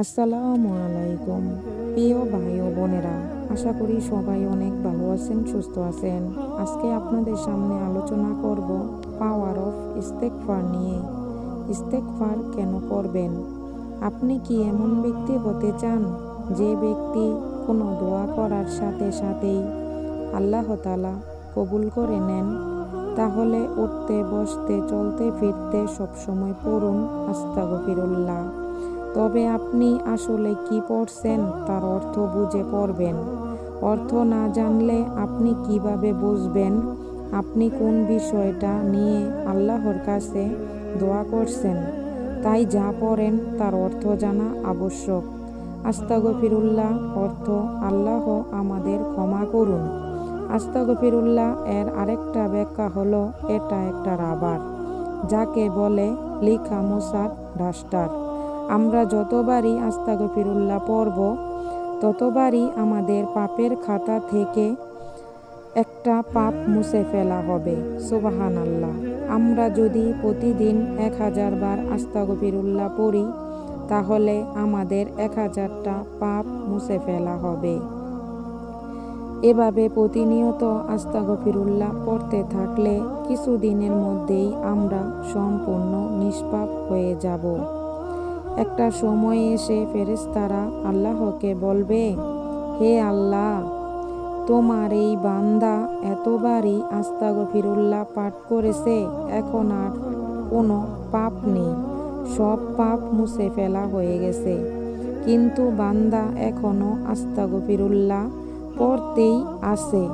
আসসালামু আলাইকুম। প্রিয় ভাই ও বোনেরা, আশা করি সবাই অনেক ভালো আছেন, সুস্থ আছেন। আজকে আপনাদের সামনে আলোচনা করব পাওয়ার অফ ইস্তেকফার নিয়ে। ইস্তেকফার কেন করবেন? আপনি কি এমন ব্যক্তি হতে চান, যে ব্যক্তি কোনো দোয়া করার সাথে সাথেই আল্লাহ তালা কবুল করে নেন? তাহলে উঠতে, বসতে, চলতে, ফিরতে সবসময় পড়ুন আস্তাগফিরুল্লাহ। তবে আপনি আসলে কি পড়ছেন তার অর্থ বুঝে পড়বেন। অর্থ না জানলে আপনি কীভাবে বুঝবেন? আপনি কোন বিষয়টা নিয়ে আল্লাহর কাছে দোয়া করছেন? তাই যা পড়েন তার অর্থ জানা আবশ্যক। আস্তাগফিরুল্লাহ অর্থ আল্লাহ আমাদের ক্ষমা করুন। আস্তাগফিরুল্লাহ এর আরেকটা ব্যাখ্যা হলো, এটা একটা রাবার, যাকে বলে লিখা মোসার ডাস্টার। আমরা যতবারই আস্তাগফিরুল্লাহ পড়ব, ততবারই আমাদের পাপের খাতা থেকে একটা পাপ মুছে ফেলা হবে। সুবাহান আল্লাহ আমরা যদি প্রতিদিন এক হাজার বার আস্তাগফিরুল্লাহ পড়ি, তাহলে আমাদের এক হাজারটা পাপ মুছে ফেলা হবে। এভাবে প্রতিনিয়ত আস্তাগফিরুল্লাহ পড়তে থাকলে কিছুদিনের মধ্যেই আমরা সম্পূর্ণ নিষ্পাপ হয়ে যাব। একটা সময় এসে ফেরেস্তারা আল্লাহকে বলবে, হে আল্লাহ, তোমার এই বান্দা এতবারই আস্তাগফিরুল্লাহ পাঠ করেছে, এখন আর কোনো পাপ নেই। সব পাপ মুছে ফেলা হয়ে গেছে। কিন্তু বান্দা এখনও এখনও আস্তাগফিরুল্লাহ পড়তেই আছে।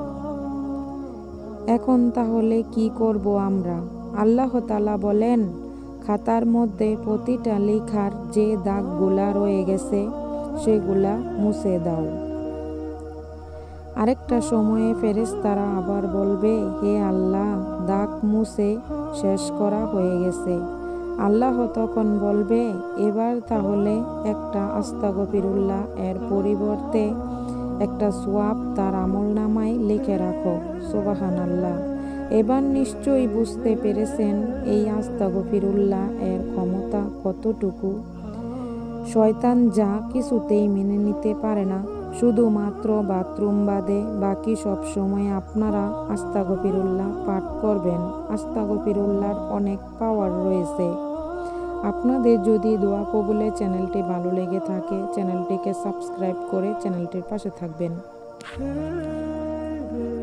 এখন তাহলে কি করব আমরা? আল্লাহ তালা বলেন খাতার মধ্যে প্রতিটা লেখার যে দাগগুলা রয়ে গেছে, সেগুলা মুছে দাও। আরেকটা সময়ে ফেরেশতারা আবার বলবে, হে আল্লাহ, দাগ মুছে শেষ করা হয়ে গেছে। আল্লাহ তখন বলবে, এবার তাহলে একটা আস্তাগফিরুল্লাহ এর পরিবর্তে একটা সোয়াব তার আমল নামায় লিখে রাখো। সোবাহান আল্লাহ এবার নিশ্চয়ই বুঝতে পেরেছেন এই আস্তাগফিরুল্লাহ এর ক্ষমতা কতটুকু। শয়তান যা কিছুতেই মেনে নিতে পারে না, শুধুমাত্র বাথরুম বাদে বাকি সব সময় আপনারা আস্তাগফিরুল্লাহ পাঠ করবেন। আস্তাগফিরুল্লাহর অনেক পাওয়ার রয়েছে। আপনাদের যদি দোয়া কবুলে চ্যানেলটি ভালো লেগে থাকে, চ্যানেলটিকে সাবস্ক্রাইব করে চ্যানেলটির পাশে থাকবেন।